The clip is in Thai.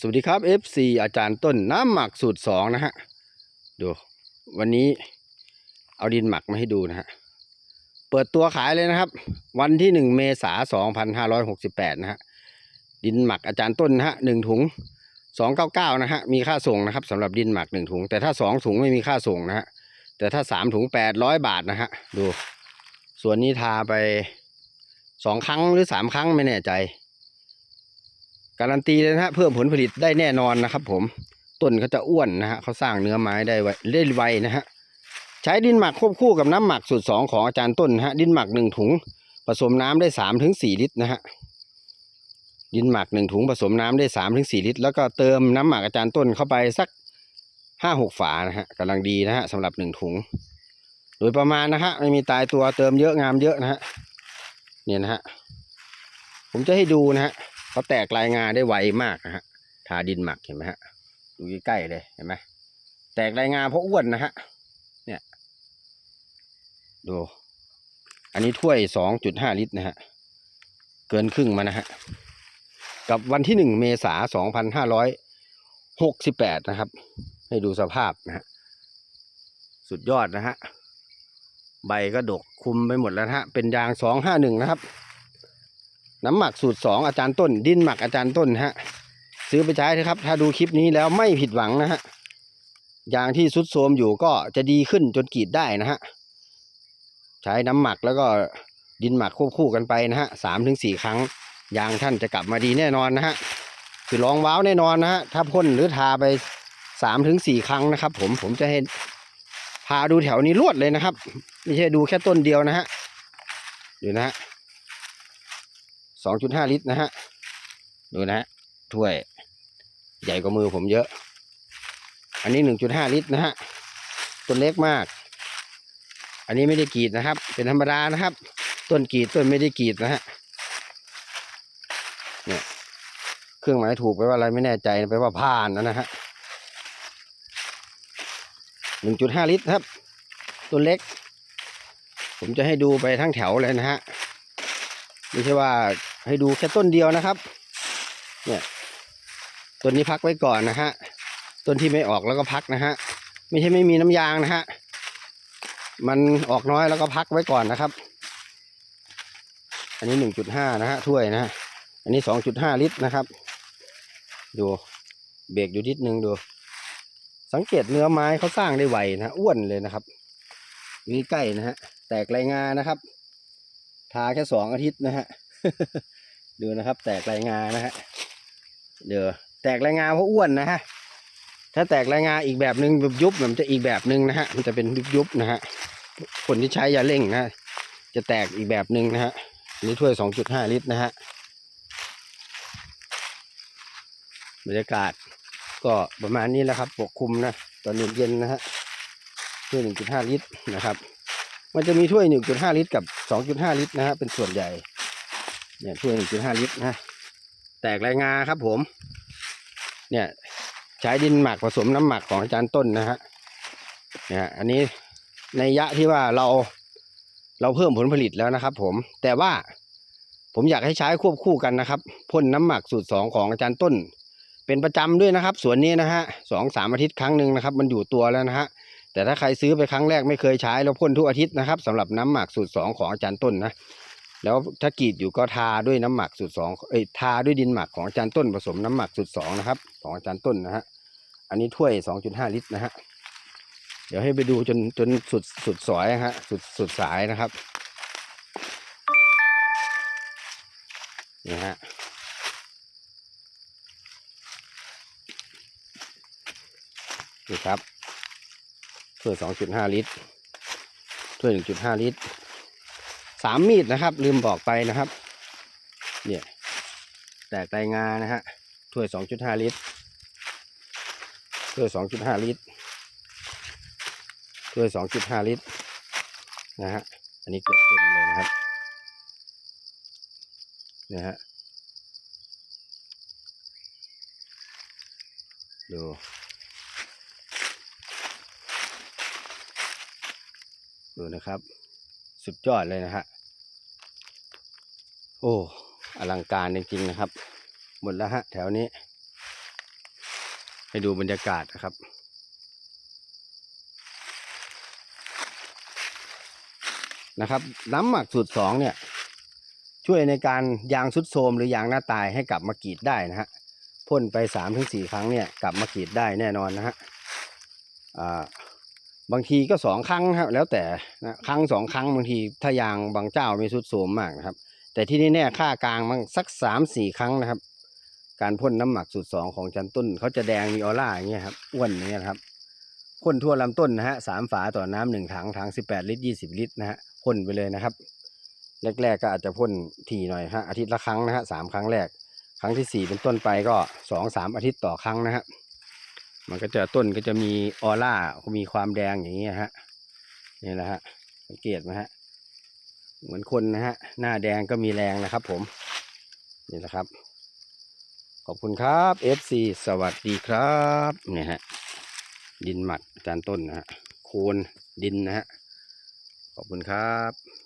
สวัสดีครับ FC อาจารย์ต้นน้ำหมักสูตรสองนะฮะ ดูวันนี้เอาดินหมักมาให้ดูนะฮะ เปิดตัวขายเลยนะครับ วันที่หนึ่งเมษาสองพันห้าร้อยหกสิบแปดนะฮะ ดินหมักอาจารย์ต้นนะฮะหนึ่งถุงสองเก้าเก้านะฮะ มีค่าส่งนะครับสำหรับดินหมักหนึ่งถุง แต่ถ้าสองถุงไม่มีค่าส่งนะฮะ แต่ถ้าสามถุงแปดร้อยบาทนะฮะ ดู ส่วนนี้ทาไปสองครั้งหรือสามครั้งไม่แน่ใจ การันตีเลยนะฮะเพิ่มผลผลิตได้แน่นอนนะครับ ผมต้นเขาจะอ้วนนะฮะเขาสร้างเนื้อไม้ได้ไวได้ไวนะฮะใช้ดินหมักควบคู่กับน้ำหมักสูตรสองของอาจารย์ต้นนะฮะดินหมักหนึ่งถุง ผสมน้ำได้สามถึงสี่ลิตรนะฮะดินหมักหนึ่งถุงผสมน้ำได้สามถึงสี่ลิตร แล้วก็เติมน้ำหมักอาจารย์ต้นเข้าไปสักห้าหกฝานะฮะกำลังดีนะฮะสำหรับหนึ่งถุง โดยประมาณนะฮะไม่มีตายตัวเติมเยอะงามเยอะนะฮะเนี่ยนะฮะผมจะให้ดูนะฮะ เขาแตกลายงาได้ไวมากนะฮะทาดินหมักเห็นไหมฮะดูใกล้ๆเลยเห็นไหมแตกลายงาเพราะอ้วนนะฮะเนี่ย ดู อันนี้ถ้วยสองจุดห้าลิตรนะฮะเกินครึ่งมานะฮะกับวันที่หนึ่งเมษาสองพันห้าร้อยหกสิบแปดนะครับ ให้ดูสภาพนะฮะสุดยอดนะฮะใบก็ดกคุมไปหมดแล้วนะฮะ เป็นยางสองห้าหนึ่งนะครับ น้ำหมักสูตรสองอาจารย์ต้น ดินหมักอาจารย์ต้นฮะ ซื้อไปใช้นะครับ ถ้าดูคลิปนี้แล้วไม่ผิดหวังนะฮะยางที่สุดโทรมอยู่ก็จะดีขึ้นจนกรีดได้นะฮะใช้น้ำหมักแล้วก็ดินหมักควบคู่กันไปนะฮะสามถึงสี่ครั้งยางท่านจะกลับมาดีแน่นอนนะฮะคือลองว้าวแน่นอนนะฮะถ้าพ่นหรือทาไปสามถึงสี่ครั้งนะครับ ผมผมจะให้พาดูแถวนี้รวดเลยนะครับ ไม่ใช่ดูแค่ต้นเดียวนะฮะดูนะฮะ สองจุดห้าลิตรนะฮะ ดูนะฮะ ถ้วยใหญ่กว่ามือผมเยอะ อันนี้หนึ่งจุดห้าลิตรนะฮะ ต้นเล็กมาก อันนี้ไม่ได้กรีดนะครับ เป็นธรรมดานะครับ ต้นกรีดต้นไม่ได้กรีดนะฮะ เนี่ย เครื่องหมายถูกไปว่าอะไรไม่แน่ใจไปว่าผ่านนะฮะหนึ่งจุดห้าลิตรครับ ต้นเล็ก ผมจะให้ดูไปทั้งแถวเลยนะฮะไม่ใช่ว่า ให้ดูแค่ต้นเดียวนะครับ เนี่ยต้นนี้พักไว้ก่อนนะฮะต้นที่ไม่ออกแล้วก็พักนะฮะไม่ใช่ไม่มีน้ำยางนะฮะมันออกน้อยแล้วก็พักไว้ก่อนนะครับ อันนี้หนึ่งจุดห้านะฮะถ้วยนะฮะอันนี้สองจุดห้าลิตรนะครับ ดูเบรกอยู่นิดนึงดู สังเกตเนื้อไม้เขาสร้างได้ไวนะอ้วนเลยนะครับนี่ใกล้นะฮะแตกลายงานะครับ ทาแค่สองอาทิตย์นะฮะ ดูนะครับ แตกลายงานะฮะเดี๋ยวแตกลายงาเพราะอ้วนนะฮะถ้าแตกลายงาอีกแบบหนึ่งยุบยุบมันจะอีกแบบหนึ่งนะฮะมันจะเป็นยุบยุบๆนะฮะคนที่ใช้ยาเร่งนะจะแตกอีกแบบหนึ่งนะฮะนนี้ถ้วยสองจุดห้าลิตรนะฮะบรรยากาศก็ประมาณนี้แหละครับปกคลุมนะตอนเย็นๆนะฮะถ้วยหนึ่งจุดห้าลิตรนะครับ มันจะมีถ้วยหนึ่งจุดห้าลิตรกับสองจุดห้าลิตรนะฮะเป็นส่วนใหญ่ เนี่ยถ้วยหนึ่งจุดห้าลิตรนะแตกรายงาครับผม เนี่ยใช้ดินหมักผสมน้ำหมักของอาจารย์ต้นนะฮะเนี่ยอันนี้ในยะที่ว่าเราเราเพิ่มผลผลิตแล้วนะครับผม แต่ว่าผมอยากให้ใช้ควบคู่กันนะครับพ่นน้ำหมักสูตรสองของอาจารย์ต้น เป็นประจำด้วยนะครับสวนนี้นะฮะสองสามอาทิตย์ครั้งหนึ่งนะครับ มันอยู่ตัวแล้วนะฮะแต่ถ้าใครซื้อไปครั้งแรกไม่เคยใช้แล้วพ่นทุกอาทิตย์นะครับสำหรับน้ำหมักสูตรสองของอาจารย์ต้นนะ แล้วถ้ากรีดอยู่ก็ทาด้วยน้ำหมักสูตรสองเอ้ยทาด้วยดินหมักของอาจารย์ต้นผสมน้ำหมักสูตรสองนะครับ ของอาจารย์ต้นนะฮะอันนี้ถ้วยสองจุดห้าลิตรนะฮะเดี๋ยวให้ไปดูจนจนสุดสุดสอยฮะสุดสุดสายนะครับนี่ฮะนี่ครับถ้วยสองจุดห้าลิตรถ้วยหนึ่งจุดห้าลิตร สามมีดนะครับ ลืมบอกไปนะครับ เนี่ย แตกลายงานะฮะถ้วยสองจุดห้าลิตรถ้วยสองจุดห้าลิตรถ้วยสองจุดห้าลิตรนะฮะอันนี้เกือบเต็มเลยนะครับเนี่ยฮะดูดูนะครับ สุดยอดเลยนะฮะ โอ้อลังการจริงๆนะครับ หมดแล้วฮะแถวนี้ ให้ดูบรรยากาศนะครับนะครับน้ำหมักสูตรสองเนี่ยช่วยในการยางสุดโทมหรือยางหน้าตายให้กลับมากรีดได้นะฮะพ่นไปสามถึงสี่ครั้งเนี่ยกลับมากรีดได้แน่นอนนะฮะอ่าบางทีก็สองครั้งครับแล้วแต่นะครั้งสองครั้งบางทีถ้ายางบางเจ้าไม่สุดโทมมากนะครับ แต่ที่นี่แน่ค่ากลางมันสักสามสี่ครั้งนะครับ การพ่นน้ำหมักสูตรสองของจันต้นเขาจะแดงมีออร่าอย่างเงี้ยครับอ้วนอย่างเงี้ยครับพ่นทั่วลำต้นนะฮะสามฝาต่อน้ำหนึ่งถังถังสิบแปดลิตรยี่สิบลิตรนะฮะพ่นไปเลยนะครับ แรกๆก็อาจจะพ่นถี่หน่อยฮะอาทิตย์ละครั้งนะฮะสามครั้งแรก ครั้งที่สี่เป็นต้นไปก็สองสามอาทิตย์ต่อครั้งนะฮะมันก็จะต้นก็จะมีออร่ามีความแดงอย่างเงี้ยฮะนี่แหละฮะสังเกตไหมฮะ เหมือนคนนะฮะ หน้าแดงก็มีแรงนะครับผม นี่แหละครับ ขอบคุณครับ FC สวัสดีครับเนี่ยฮะ ดินหมักจารย์ต้นนะฮะ โคนดินนะฮะ ขอบคุณครับ